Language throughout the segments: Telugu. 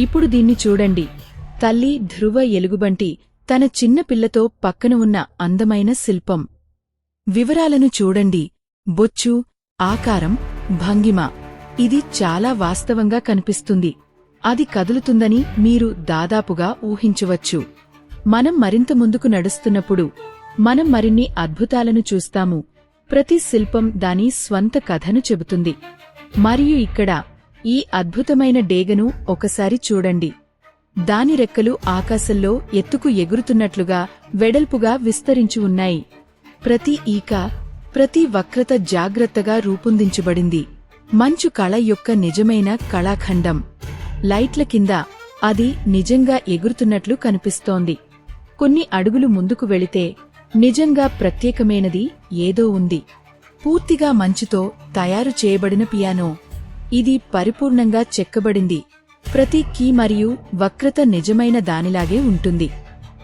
ఇప్పుడు దీన్ని చూడండి. తల్లి ధ్రువ ఎలుగుబంటి తన చిన్న పిల్లతో పక్కన ఉన్న అందమైన శిల్పం. వివరాలను చూడండి. బొచ్చు ఆకారం భంగిమ. ఇది చాలా వాస్తవంగా కనిపిస్తుంది. అది కదులుతుందని మీరు దాదాపుగా ఊహించవచ్చు. మనం మరింత ముందుకు నడుస్తున్నప్పుడు మనం మరిన్ని అద్భుతాలను చూస్తాము. ప్రతి శిల్పం దాని స్వంత కథను చెబుతుంది. మరియు ఇక్కడ ఈ అద్భుతమైన డేగను ఒకసారి చూడండి. దాని రెక్కలు ఆకాశంలో ఎత్తుకు ఎగురుతున్నట్లుగా వెడల్పుగా విస్తరించి ఉన్నాయి. ప్రతి ఈక ప్రతి వక్రత జాగ్రత్తగా రూపొందించబడింది. మంచు కళ యొక్క నిజమైన కళాఖండం. లైట్ల కింద అది నిజంగా ఎగురుతున్నట్లు కనిపిస్తోంది. కొన్ని అడుగులు ముందుకు వెళితే నిజంగా ప్రత్యేకమైనది ఏదో ఉంది. పూర్తిగా మంచుతో తయారు చేయబడిన పియానో. ఇది పరిపూర్ణంగా చెక్కబడింది. ప్రతి కీ మరియు వక్రత నిజమైన దానిలాగే ఉంటుంది.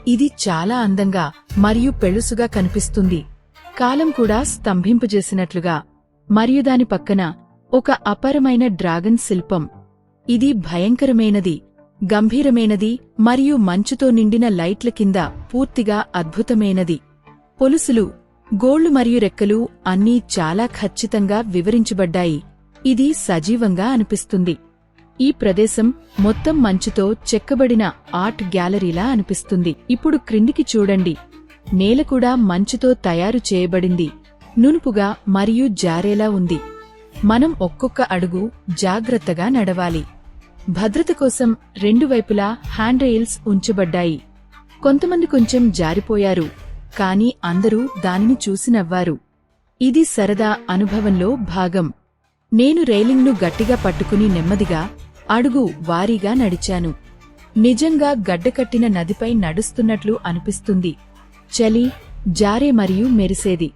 ఇది చాలా అందంగా మరియు పెళుసుగా కనిపిస్తుంది. కాలం కూడా స్తంభింపజేసినట్లుగా. మరియు దాని పక్కన ఒక అపరమైన డ్రాగన్ శిల్పం. ఇది భయంకరమైనది గంభీరమైనది మరియు మంచుతో నిండిన లైట్ల కింద పూర్తిగా అద్భుతమైనది. పొలుసులు గోళ్ళు మరియు రెక్కలు అన్నీ చాలా ఖచ్చితంగా వివరించబడ్డాయి. ఇది సజీవంగా అనిపిస్తుంది. ఈ ప్రదేశం మొత్తం మంచుతో చెక్కబడిన ఆర్ట్ గ్యాలరీలా అనిపిస్తుంది. ఇప్పుడు క్రిందికి చూడండి. నేల కూడా మంచుతో తయారు చేయబడింది. నునుపుగా మరియు జారేలా ఉంది. మనం ఒక్కొక్క అడుగు జాగ్రత్తగా నడవాలి. భద్రత కోసం రెండు వైపులా హ్యాండ్ రెయిల్స్ ఉంచబడ్డాయి. కొంతమంది కొంచెం జారిపోయారు. కాని అందరూ దానిని చూసి నవ్వారు. ఇది సరదా అనుభవంలో భాగం. నేను రైలింగ్ను గట్టిగా పట్టుకుని నెమ్మదిగా అడుగు వారీగా నడిచాను. నిజంగా గడ్డకట్టిన నదిపై నడుస్తున్నట్లు అనిపిస్తుంది. చలి జారే మరియు మెరిసేది.